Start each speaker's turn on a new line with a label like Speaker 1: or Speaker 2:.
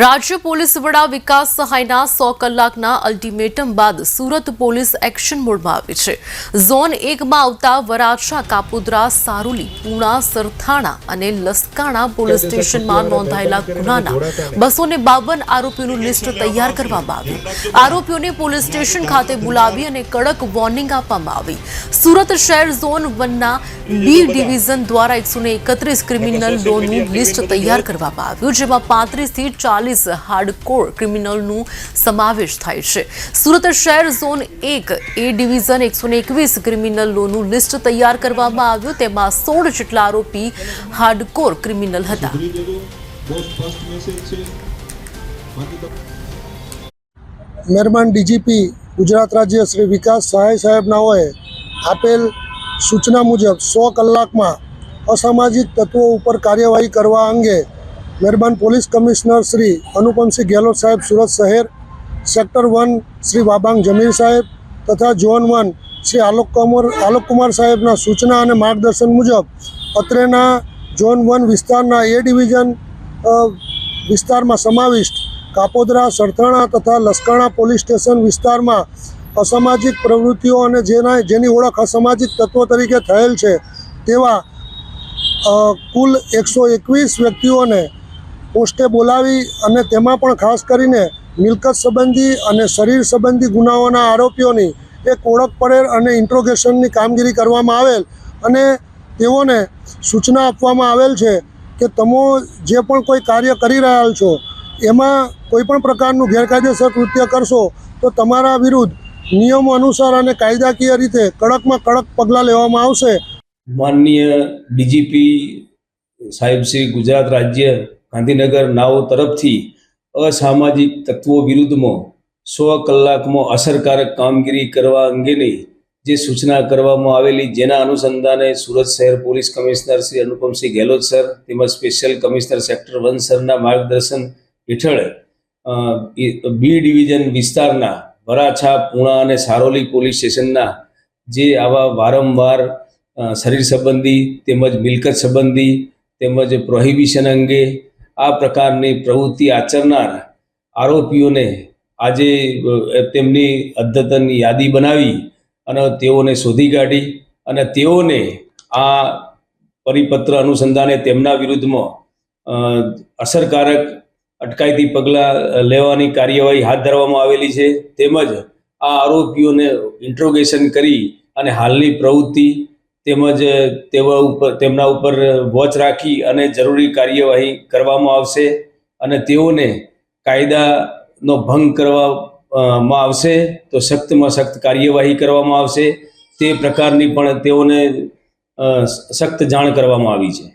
Speaker 1: રાજ્ય પોલીસ વડા વિકાસ સહાયના સો કલાકના અલ્ટિમેટમ બાદ સુરત પોલીસ એક્શન મોડમાં આવી છે. ઝોન એકમાં આવતા વરાછા કાપોદ્રા સારોલી પૂણા સરથાણા અને લસકાણા પોલીસ સ્ટેશનમાં નોંધાયેલા ગુનાના બસો બાવન આરોપીઓનું લિસ્ટ તૈયાર કરવામાં આવ્યું. આરોપીઓને પોલીસ સ્ટેશન ખાતે બોલાવી અને કડક વોર્નિંગ આપવામાં આવી. સુરત શહેર ઝોન વનના બી ડિવિઝન દ્વારા એકસો એકત્રીસ ક્રિમિનલ લોનું લિસ્ટ તૈયાર કરવામાં આવ્યું જેમાં પાંત્રીસથી ચાલીસ હાર્ડકોર ક્રિમિનલનું સમાવેશ થાય છે. સુરત શહેર ઝોન એક એ ડિવિઝન એકસો એકવીસ ક્રિમિનલ લિસ્ટ તૈયાર કરવામાં આવ્યું. તેમાં સોળ જેટલા આરોપી હાર્ડકોર ક્રિમિનલ હતા.
Speaker 2: મહેરબાન ડીજીપી ગુજરાત રાજ્ય શ્રી વિકાસ સહાય સાહેબનાઓએ આપેલ સૂચના મુજબ સો કલાકમાં અસામાજિક તત્વો ઉપર કાર્યવાહી કરવા અંગે મહેરબાન પોલીસ કમિશનર શ્રી અનુપમસિંહ ગેહલોત સાહેબ, સુરત શહેર, સેક્ટર વન શ્રી વાબાંગ જમીર સાહેબ તથા ઝોન વન શ્રી આલોક કુમાર આલોક કુમાર સાહેબના સૂચના અને માર્ગદર્શન મુજબ અત્રેના ઝોન વન વિસ્તારના એ ડિવિઝન વિસ્તારમાં સમાવિષ્ટ કાપોદરા, સરથાણા તથા લસકાણા પોલીસ સ્ટેશન વિસ્તારમાં અસામાજિક પ્રવૃત્તિઓ અને જેના, જેની ઓળખ અસામાજિક તત્વો તરીકે થયેલ છે તેવા કુલ એકસો એકવીસ વ્યક્તિઓને પોસ્ટે બોલાવી અને તેમાં પણ ખાસ કરીને મિલકત સંબંધી અને શરીર સંબંધી ગુનાઓના આરોપીઓની એક ઓળખ પડેલ અને ઇન્ટ્રોગેશનની કામગીરી કરવામાં આવેલ અને તેઓને સૂચના આપવામાં આવેલ છે કે તમે જે પણ કોઈ કાર્ય કરી રહ્યા છો, એમાં કોઈ પણ પ્રકારનું ગેરકાયદેસર કૃત્ય કરશો, તો તમારા વિરુદ્ધ નિયમો અનુસાર અને કાયદાકીય રીતે કડકમાં કડક પગલાં લેવામાં આવશે.
Speaker 3: માનનીય ડીજીપી સાહેબ શ્રી ગુજરાત રાજ્ય ગાંધીનગર નાઓ તરફથી અસામાજિક તત્વો વિરુદ્ધમાં સો કલાકમાં અસરકારક કામગીરી કરવા અંગેની જે સૂચના કરવામાં આવેલી જેના અનુસંધાને સુરત શહેર police commissioner Shri Anupamsinh Gehlot sir તેમજ સ્પેશિયલ કમિશનર સેક્ટર વન સરના માર્ગદર્શન હેઠળ બી ડિવિઝન વિસ્તારના વરાછા, પૂણા અને સારોલી પોલીસ સ્ટેશનના જે આવા વારંવાર શરીર સંબંધી તેમજ મિલકત સંબંધી તેમજ પ્રોહિબિશન અંગે આ પ્રકારની પ્રવૃત્તિ આચરનાર આરોપીઓને આજે તેમની અદ્યતન યાદી બનાવી અને તેઓને શોધી કાઢી અને તેઓને આ પરિપત્ર અનુસંધાને તેમના વિરુદ્ધમાં અસરકારક અટકાયતી પગલાં લેવાની કાર્યવાહી હાથ ધરવામાં આવેલી છે. તેમજ આ આરોપીઓને ઇન્ટ્રોગેશન કરી અને હાલની પ્રવૃત્તિ તેમજ તેવા ઉપર, તેમના ઉપર વોચ રાખી અને જરૂરી કાર્યવાહી કરવામાં આવશે અને તેઓને કાયદાનો ભંગ કરવામાં આવશે, તો સખ્તમાં સખ્ત કાર્યવાહી કરવામાં આવશે. તે પ્રકારની પણ તેઓને સખ્ત જાણ કરવામાં આવી છે.